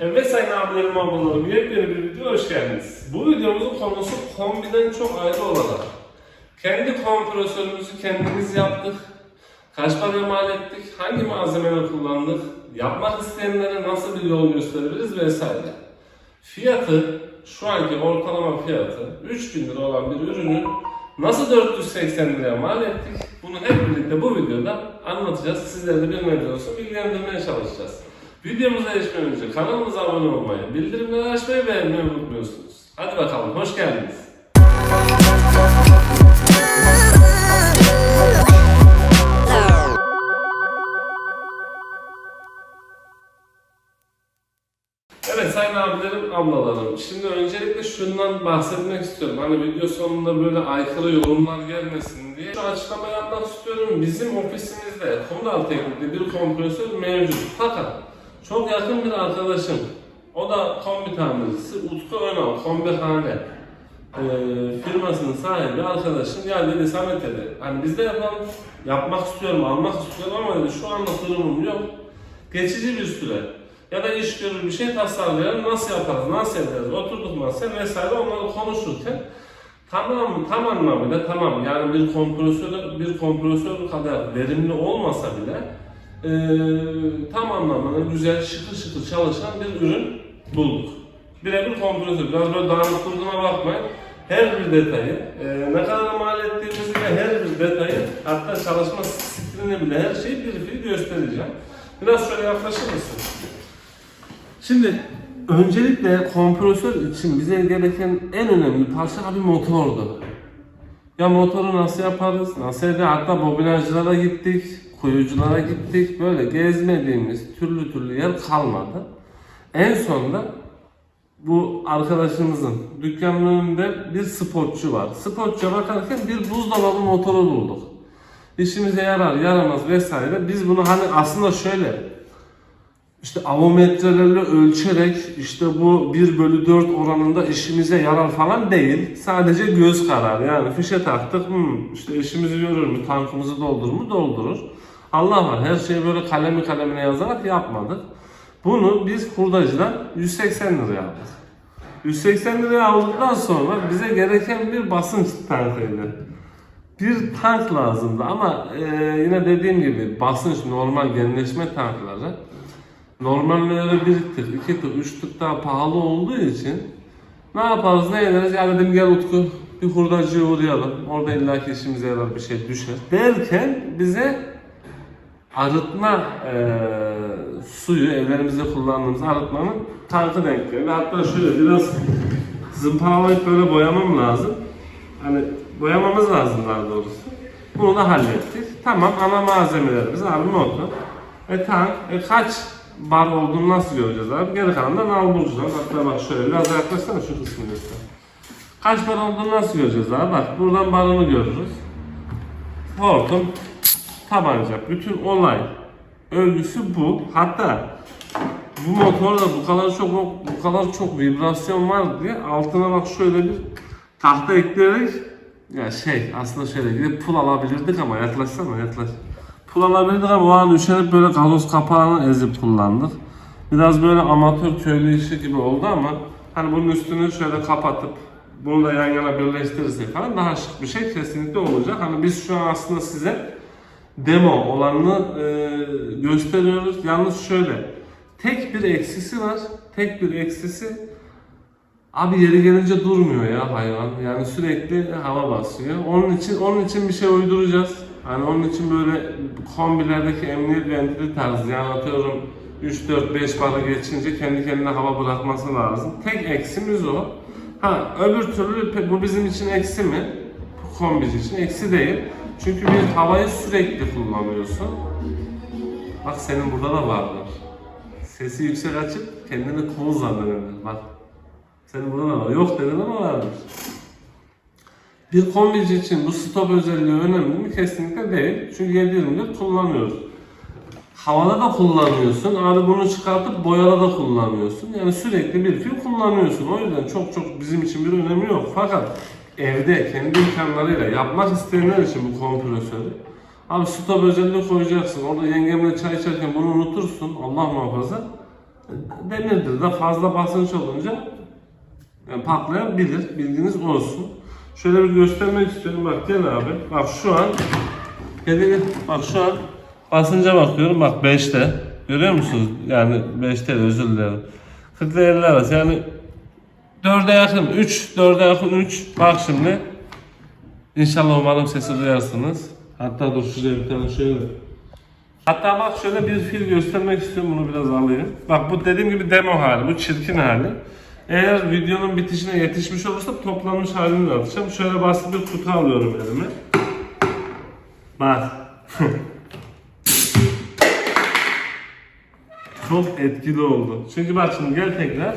Evet sayın abilerim ablalarım yepyeni bir video hoş geldiniz. Bu videomuzun konusu kombiden çok ayrı olarak. Kendi kompresörümüzü kendimiz yaptık. Kaç para mal ettik, hangi malzemeler kullandık, yapmak isteyenlere nasıl bir yol gösterebiliriz vesaire. Fiyatı, şu anki ortalama fiyatı 3000 lira olan bir ürünü nasıl 480 liraya mal ettik? Bunu hep birlikte bu videoda anlatacağız. Sizlere de bir olsun bilgilendirmeye çalışacağız. Videomuza geçmeden önce kanalımıza abone olmayı, bildirimleri açmayı beğenmeyi unutmuyorsunuz. Hadi bakalım, hoş geldiniz. Evet sayın abilerim, ablalarım. Şimdi öncelikle şundan bahsetmek istiyorum. Hani video sonunda böyle aykırı yorumlar gelmesin diye. Şu açıklamayı yapmak istiyorum. Bizim ofisimizde Kumral Teknik'te bir kompresör mevcut. Fakat çok yakın bir arkadaşım. O da kombi tamircisi. Utku Önal, kombihane e, firmasının sahibi arkadaşım. Ya dedi Samet dedi hani biz de yapalım. Yapmak istiyorum almak istiyorum ama dedi şu anda durumum yok. Geçici bir süre. Ya da iş görür bir şey tasarlayalım. Nasıl yaparız nasıl ederiz? Oturduk masaya vesaire. Onları konuşurken tamam tam anlamıyla tamam. Yani bir kompresör bir kompresör kadar verimli olmasa bile e, tam anlamıyla güzel şıkır şıkır çalışan bir ürün bulduk. Birebir kompresör. Biraz böyle dağınık durduğuna bakmayın. Her bir detayı, e, ne kadar mal ettiğimizi ve her bir detayı, hatta çalışma stilini bile her şeyi bir bir göstereceğim. Biraz şöyle yaklaşır mısın? Şimdi öncelikle kompresör için bize gereken en önemli parça bir motordu. Ya motoru nasıl yaparız, nasıl eder? Hatta bobinajcılara gittik, kuyuculara gittik. Böyle gezmediğimiz türlü türlü yer kalmadı. En sonunda bu arkadaşımızın dükkanının önünde bir spotçu var. Spotçuya bakarken bir buzdolabı motoru bulduk. İşimize yarar yaramaz vesaire. Biz bunu hani aslında şöyle işte avometrelerle ölçerek işte bu 1 bölü 4 oranında işimize yarar falan değil. Sadece göz kararı yani fişe taktık hmm, işte işimizi görür mü tankımızı doldurur mu doldurur. Allah var her şeyi böyle kalemi kalemine yazarak yapmadık. Bunu biz hurdacıdan 180 liraya aldık. 180 liraya aldıktan sonra bize gereken bir basınç tankıydı. Bir tank lazımdı ama e, yine dediğim gibi basınç normal genleşme tankları normallere bir tık, iki tık, üç tık daha pahalı olduğu için ne yaparız ne ederiz ya dedim gel Utku bir hurdacıya uğrayalım orada illaki işimize yarar bir şey düşer derken bize arıtma e, suyu evlerimizde kullandığımız arıtmanın tankı denk geldi. Hatta şöyle biraz zımparalayıp böyle boyamam lazım. Hani boyamamız lazım daha doğrusu. Bunu da hallettik. Tamam ana malzemelerimiz abi motor. E tank. E kaç bar olduğunu nasıl göreceğiz abi? Geri kalanından al bulacağız. Hatta bak şöyle biraz yaklaşsana şu kısmını göster. Kaç bar olduğunu nasıl göreceğiz abi? Bak buradan barını görürüz. Hortum, tabanca. Bütün olay örgüsü bu. Hatta bu motorda bu kadar çok bu kadar çok vibrasyon var diye altına bak şöyle bir tahta ekleyerek ya şey aslında şöyle gidip pul alabilirdik ama yaklaşsana yaklaş. Pul alabilirdik ama o an üşenip böyle gazoz kapağını ezip kullandık. Biraz böyle amatör köylü işi gibi oldu ama hani bunun üstünü şöyle kapatıp bunu da yan yana birleştirirsek falan daha şık bir şey kesinlikle olacak. Hani biz şu an aslında size demo olanını e, gösteriyoruz. Yalnız şöyle tek bir eksisi var. Tek bir eksisi Abi yeri gelince durmuyor ya hayvan. Yani sürekli hava basıyor. Onun için onun için bir şey uyduracağız. Hani onun için böyle kombilerdeki emniyet ventili tarzı yani atıyorum 3 4 5 barı geçince kendi kendine hava bırakması lazım. Tek eksimiz o. Ha öbür türlü bu bizim için eksi mi? Kombici için eksi değil. Çünkü bir havayı sürekli kullanıyorsun. Bak senin burada da vardır. Sesi yüksek açıp kendini cool zanneder. Bak senin burada da var. Yok dedin ama vardır. Bir kombici için bu stop özelliği önemli mi? Kesinlikle değil. Çünkü 7/24 kullanıyoruz. Havada da kullanıyorsun. Abi bunu çıkartıp boyada da kullanıyorsun. Yani sürekli bir fil kullanıyorsun. O yüzden çok çok bizim için bir önemi yok. Fakat evde kendi imkanlarıyla yapmak isteyenler için bu kompresörü Abi stop özelliği koyacaksın. Orada yengemle çay içerken bunu unutursun. Allah muhafaza. demirdir de fazla basınç olunca yani patlayabilir. Bilginiz olsun. Şöyle bir göstermek istiyorum. Bak gel abi. Bak şu an gel. Bak şu an basınca bakıyorum. Bak 5'te. Görüyor musunuz? Yani 5'te özür dilerim. 40 ile 50 arası. Yani 4'e yakın. 3. 4'e yakın 3. Bak şimdi. İnşallah umarım sesi duyarsınız. Hatta dur şuraya bir tane şöyle. Hatta bak şöyle bir fil göstermek istiyorum bunu biraz alayım. Bak bu dediğim gibi demo hali, bu çirkin hali. Eğer videonun bitişine yetişmiş olursa toplanmış halini de atacağım. Şöyle basit bir kutu alıyorum elime. Bak. Çok etkili oldu. Çünkü bak şimdi gel tekrar.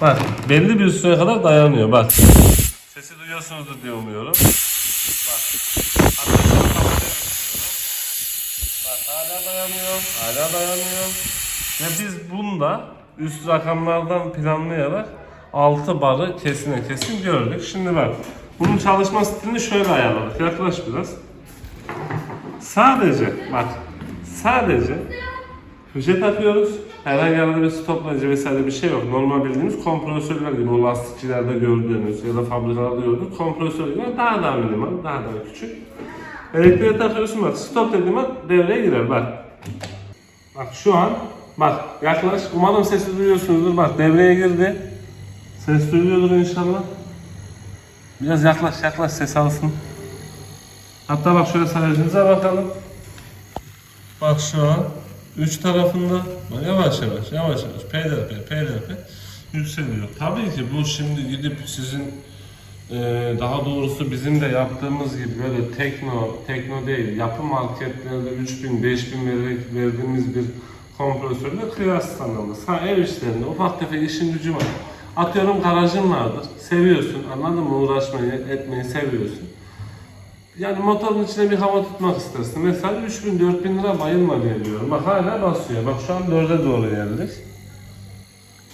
Bak belli bir süre kadar dayanıyor bak. Sesi duyuyorsunuzdur diye umuyorum. Bak. Bak hala dayanıyor, hala dayanıyor. Ve biz bunda üst rakamlardan planlayarak 6 barı kesine kesin gördük. Şimdi bak, bunun çalışma stilini şöyle ayarladık. Yaklaş biraz. Sadece, bak, sadece Hücre takıyoruz. Herhangi bir stoplayıcı vesaire bir şey yok. Normal bildiğimiz kompresörler gibi o lastikçilerde gördüğünüz ya da fabrikalarda gördüğünüz kompresör gibi daha daha minimal, daha daha küçük. Elektriğe takıyorsun bak stop dediğim an devreye girer bak. Bak şu an bak yaklaş umarım sesi duyuyorsunuzdur bak devreye girdi. Ses duyuluyordur inşallah. Biraz yaklaş yaklaş ses alsın. Hatta bak şöyle sayacınıza bakalım. Bak şu an üç tarafında yavaş yavaş yavaş yavaş peyderpey peyderpey yükseliyor. Tabii ki bu şimdi gidip sizin ee, daha doğrusu bizim de yaptığımız gibi böyle tekno, tekno değil, yapı marketlerde 3000, 5000 vererek verdiğimiz bir kompresörle kıyaslanamaz. Ha ev işlerinde ufak tefek işin gücü var. Atıyorum garajın vardır, seviyorsun, anladın mı? Uğraşmayı, etmeyi seviyorsun. Yani motorun içine bir hava tutmak istersin. Mesela 3000-4000 lira bayılma diye diyorum. Bak hala basıyor. Bak şu an 4'e doğru geldik.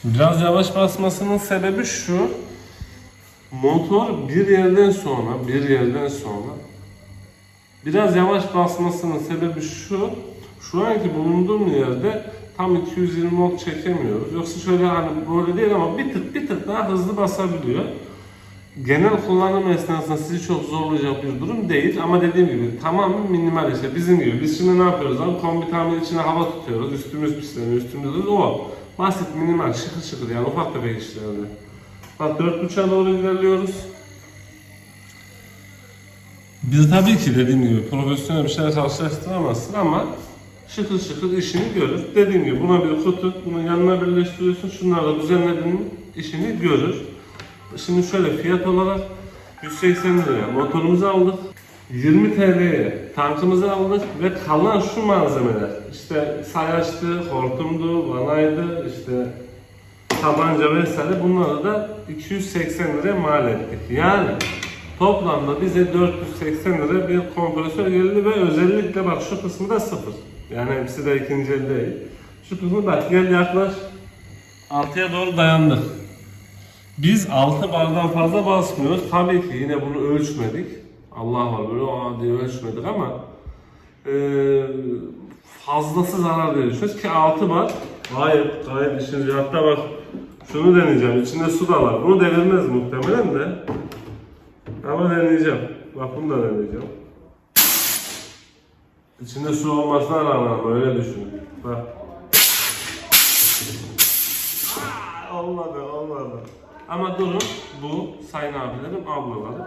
Biraz yavaş basmasının sebebi şu. Motor bir yerden sonra, bir yerden sonra biraz yavaş basmasının sebebi şu. Şu anki bulunduğum yerde tam 220 volt çekemiyoruz. Yoksa şöyle hani böyle değil ama bir tık bir tık daha hızlı basabiliyor. Genel kullanım esnasında sizi çok zorlayacak bir durum değil ama dediğim gibi tamamen minimal işte bizim gibi. Biz şimdi ne yapıyoruz abi? Kombi tamir içine hava tutuyoruz. Üstümüz pisleniyor, üstümüz o. Basit, minimal, şıkır şıkır yani ufak tefek işlerde. Bak dört buçuğa doğru ilerliyoruz. Biz tabii ki dediğim gibi profesyonel bir şeyler karşılaştıramazsın ama şıkır şıkır işini görür. Dediğim gibi buna bir kutu, bunun yanına birleştiriyorsun. Şunlarla düzenlediğin işini görür. Şimdi şöyle fiyat olarak 180 liraya motorumuzu aldık. 20 TL'ye tankımızı aldık ve kalan şu malzemeler işte sayaçtı, hortumdu, vanaydı, işte tabanca vesaire bunları da 280 liraya mal ettik. Yani toplamda bize 480 lira bir kompresör geldi ve özellikle bak şu kısmı da sıfır. Yani hepsi de ikinci el değil. Şu kısmı bak gel yaklaş. Altıya doğru dayandık. Biz 6 bardan fazla basmıyoruz. Tabii ki yine bunu ölçmedik. Allah var böyle o diye ölçmedik ama eee fazlası zarar veriyor. Düşünüyoruz ki 6 bar gayet gayet işiniz hatta bak şunu deneyeceğim. İçinde su da var. Bunu devirmez muhtemelen de. Ama deneyeceğim. Bak bunu da deneyeceğim. İçinde su olmasına rağmen öyle düşünün. Bak. Olmadı, olmadı. Ama durum bu sayın abilerim, ablalarım.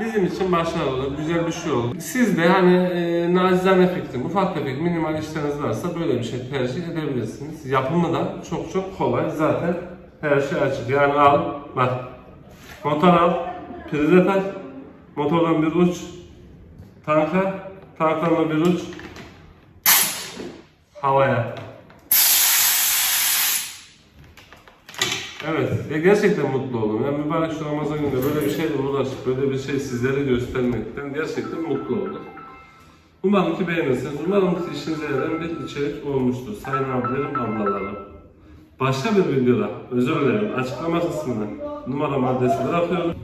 Bizim için başarılı, güzel bir şey oldu. Siz de hani e, nacizane fikrim, ufak tefek minimal işleriniz varsa böyle bir şey tercih edebilirsiniz. Yapımı da çok çok kolay. Zaten her şey açık. Yani al, bak. Motor al, prize tak, motordan bir uç, tanka, tanktan da bir uç, havaya. Evet ve gerçekten mutlu oldum. Yani mübarek şu Ramazan gününde böyle bir şeyle uğraşıp böyle bir şey sizlere göstermekten gerçekten mutlu oldum. Umarım ki beğenirsiniz. Umarım ki işinize yarayan bir içerik olmuştur. Sayın abilerim, ablalarım. Başka bir videoda, özür dilerim, açıklama kısmına numaram adresi bırakıyorum.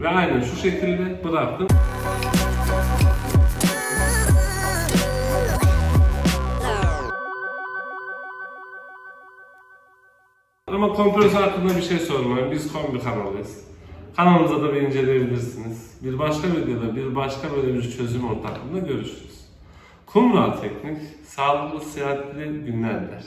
Ve aynen şu şekilde bıraktım. Ama kompresör hakkında bir şey sormayın. Biz kombi kanalıyız. Kanalımıza da bir inceleyebilirsiniz. Bir başka videoda bir başka böyle bir çözüm ortaklığında görüşürüz. Kumral Teknik, sağlıklı, sıhhatli günler diler.